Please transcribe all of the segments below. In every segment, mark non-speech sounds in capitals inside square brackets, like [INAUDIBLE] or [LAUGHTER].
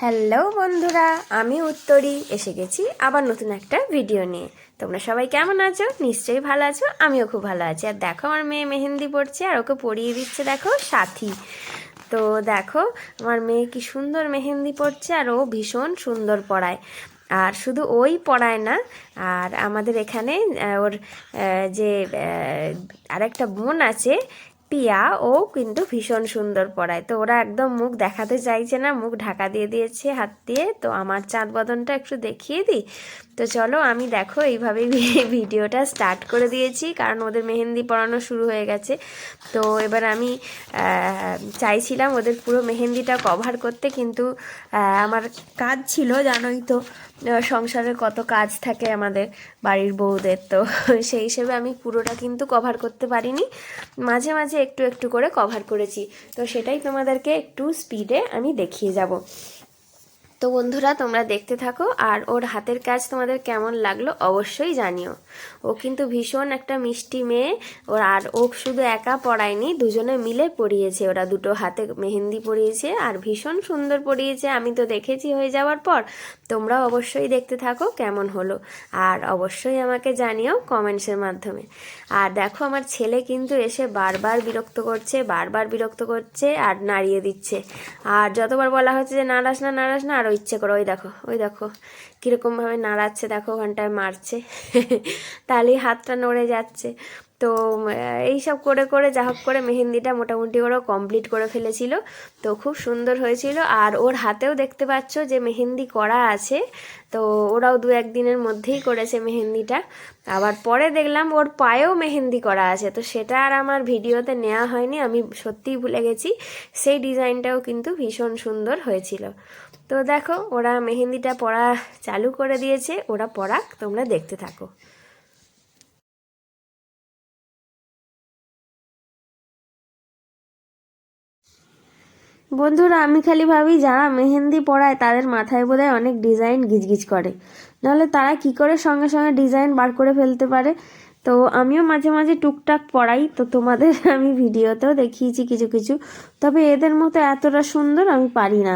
Hello বন্ধুরা, আমি উত্তরি। এসে গেছি আবার নতুন একটা ভিডিও নিয়ে। তোমরা সবাই কেমন আছো? নিশ্চয়ই ভালো আছো, আমিও খুব ভালো আছি। আর দেখো, আমার মেয়ে মেহেন্দি পড়ছে আর ওকে পরিয়ে দিচ্ছে দেখো সাথী। তো দেখো, আমার মেয়ে কি সুন্দর মেহেন্দি পড়ছে আর ও ভীষণ সুন্দর পড়ায়। আর শুধু ওই পড়ায় না, আর আমাদের এখানে ওর যে আরেকটা বোন আছে পিয়া ও কিন্তু ভীষণ সুন্দর পড়ায়। তো ওরা একদম মুখ দেখাতে চাইছে না, মুখ ঢাকা দিয়ে দিয়েছে হাত দিয়ে। তো আমার চাঁদ বদনটা একটু দেখিয়ে দিই। তো চলো আমি দেখো এইভাবেই [LAUGHS] ভিডিওটা স্টার্ট করে দিয়েছি, কারণ ওদের মেহেন্দি পড়ানো শুরু হয়ে গেছে। তো এবার আমি চাইছিলাম ওদের পুরো মেহেন্দিটা কভার করতে, কিন্তু আমার কাজ ছিল জানোই তো সংসারে কত কাজ থাকে আমাদের বাড়ির বউদের। তো সেই হিসেবে আমি পুরোটা কিন্তু কভার করতে পারিনি। মাঝে মাঝে একটু একটু করে কভার করেছি। তো সেটাই তোমাদেরকে একটু স্পিডে আমি দেখিয়ে যাব। তো বন্ধুরা, তোমরা দেখতে থাকো আর ওর হাতের কাজ তোমাদের কেমন লাগল অবশ্যই জানিও। ও কিন্তু ভীষণ একটা মিষ্টি মেয়ে, ওর আর ও শুধু একা পড়ায়নি, দুজনে মিলে পড়িয়েছে। ওরা দুটো হাতে মেহেন্দি পরিয়েছে আর ভীষণ সুন্দর পড়িয়েছে। আমি তো দেখেছি হয়ে যাওয়ার পর। তোমরা অবশ্যই দেখতে থাকো কেমন হলো। আর অবশ্যই আমাকে জানিও কমেন্টসের মাধ্যমে। আর দেখো, আমার ছেলে কিন্তু এসে বারবার বিরক্ত করছে, বারবার বিরক্ত করছে আর নাড়িয়ে দিচ্ছে। আর যতবার বলা হচ্ছে যে, নাড়াস না নাড়াস না, আরও ইচ্ছে করে, ওই দেখো ওই দেখো, কীরকমভাবে নাড়াচ্ছে, দেখো ওখানটায় মারছে। তাহলেই হাতটা নড়ে যাচ্ছে। তো এইসব করে করে যা হোক করে মেহেন্দিটা মোটামুটি ওরা কমপ্লিট করে ফেলেছিল। তো খুব সুন্দর হয়েছিল। আর ওর হাতেও দেখতে পাচ্ছ যে মেহেন্দি করা আছে। তো ওরাও দু একদিনের মধ্যেই করেছে মেহেন্দিটা। আবার পরে দেখলাম ওর পায়েও মেহেন্দি করা আছে। তো সেটা আর আমার ভিডিওতে নেওয়া হয়নি, আমি সত্যিই ভুলে গেছি। সেই ডিজাইনটাও কিন্তু ভীষণ সুন্দর হয়েছিল। তো দেখো, ওরা মেহেন্দিটা পড়া চালু করে দিয়েছে, ওরা পড়াক তোমরা দেখতে থাকো। বন্ধুরা, আমি খালি ভাবি, যারা মেহেন্দি পড়ায় তাদের মাথায় বোধহয় অনেক ডিজাইন গিজগিজ করে। নাহলে তারা কি করে সঙ্গে সঙ্গে ডিজাইন বার করে ফেলতে পারে? তো আমিও মাঝে মাঝে টুকটাক পড়াই তো তোমাদের আমি ভিডিওতেও দেখিয়েছি কিছু কিছু। তবে এদের মতো এতটা সুন্দর আমি পারি না।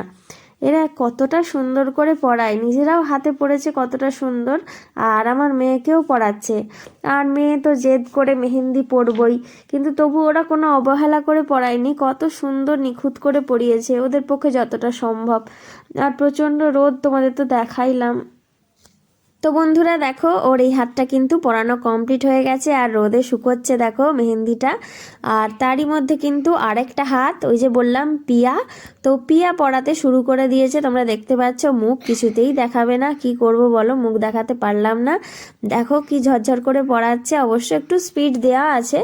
এরা কতটা সুন্দর করে পড়ায়। নিজেরাও হাতে পড়েছে কতটা সুন্দর, আর আমার মেয়েকেও পড়াচ্ছে। আর মেয়ে তো জেদ করে মেহেন্দি পরবই, কিন্তু তবু ওরা কোনো অবহেলা করে পড়ায়নি, কত সুন্দর নিখুঁত করে পড়িয়েছে, ওদের পক্ষে যতটা সম্ভব। আর প্রচণ্ড রোদ তোমাদের তো দেখাইলাম। তো বন্ধুরা দেখো, ওর এই হাতটা কিন্তু পরানো কমপ্লিট হয়ে গেছে, আর রোদে শুকোচ্ছে দেখো মেহেন্দিটা। আর তারই মধ্যে কিন্তু আরেকটা হাত, ওই যে বললাম, পিয়া তো পিয়া পড়াতে শুরু করে দিয়েছে। তোমরা দেখতে পাচ্ছ, মুখ কিছুতেই দেখাবে না। কি করব বলো, মুখ দেখাতে পারলাম না। দেখো কি ঝরঝর করে পড়াচ্ছে। অবশ্য একটু স্পিড দেওয়া আছে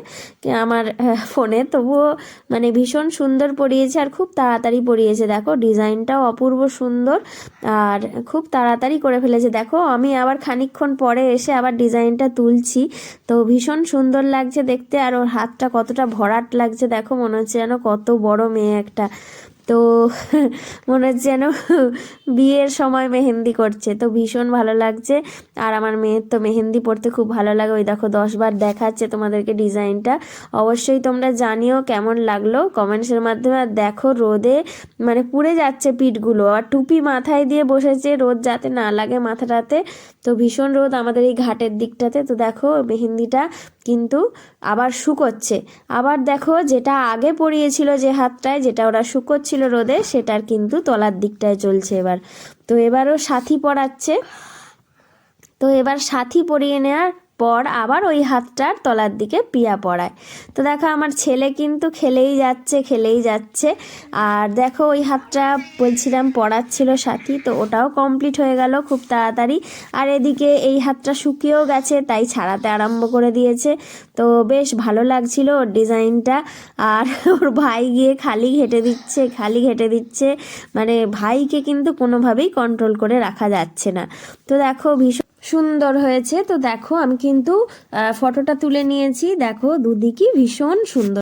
আমার ফোনে। তবুও মানে ভীষণ সুন্দর পড়িয়েছে আর খুব তাড়াতাড়ি পড়িয়েছে। দেখো ডিজাইনটাও অপূর্ব সুন্দর আর খুব তাড়াতাড়ি করে ফেলেছে। দেখো আমি আবার খানিকক্ষণ পরে এসে আবার ডিজাইনটা তুলছি। তো ভীষণ সুন্দর লাগছে দেখতে আর ওর হাতটা কতটা ভরাট লাগছে। দেখো মনে হচ্ছে যেন কত বড় মেয়ে একটা। তো [LAUGHS] মনে হচ্ছে যেন বিয়ের সময় মেহেন্দি করছে। তো ভীষণ ভালো লাগছে। আর আমার মেয়ের তো মেহেন্দি পড়তে খুব ভালো লাগে। ওই দেখো দশবার দেখাচ্ছে তোমাদেরকে ডিজাইনটা। অবশ্যই তোমরা জানিও কেমন লাগল। কমেন্টসের মাধ্যমে আর দেখো রোদে মানে পুড়ে যাচ্ছে পিঠগুলো। আর টুপি মাথায় দিয়ে বসেছে রোদ যাতে না লাগে মাথাটাতে। তো ভীষণ রোদ আমাদের এই ঘাটের দিকটাতে। তো দেখো মেহেন্দিটা কিন্তু আবার শুকোচ্ছে আবার দেখো যেটা আগে পরিয়েছিল যে হাতটায়, যেটা ওরা শুকোচ্ছিল রোদে, সেটার কিন্তু তলার দিকটায় চলছে এবার। তো এবারও সাথী পড়াচ্ছে। তো এবার সাথী পরিয়ে নেওয়ার পর আবার ওই হাতটার তলার দিকে পিয়া পড়ায়। তো দেখো আমার ছেলে কিন্তু খেলেই যাচ্ছে খেলেই যাচ্ছে। আর দেখো ওই হাতটা বলছিলাম পড়াচ্ছিল সাথী, তো ওটাও কমপ্লিট হয়ে গেল খুব তাড়াতাড়ি। আর এদিকে এই হাতটা শুকিয়েও গেছে, তাই ছাড়াতে আরম্ভ করে দিয়েছে। তো বেশ ভালো লাগছিল ওর ডিজাইনটা। আর ওর ভাই গিয়ে খালি ঘেটে দিচ্ছে, খালি ঘেটে দিচ্ছে। মানে ভাইকে কিন্তু কোনোভাবেই কন্ট্রোল করে রাখা যাচ্ছে না। তো দেখো ভীষণ সুন্দর হয়েছে। তো দেখো আমি কিন্তু ফটোটা তুলে নিয়েছি। দেখো দুদিকই ভীষণ সুন্দর।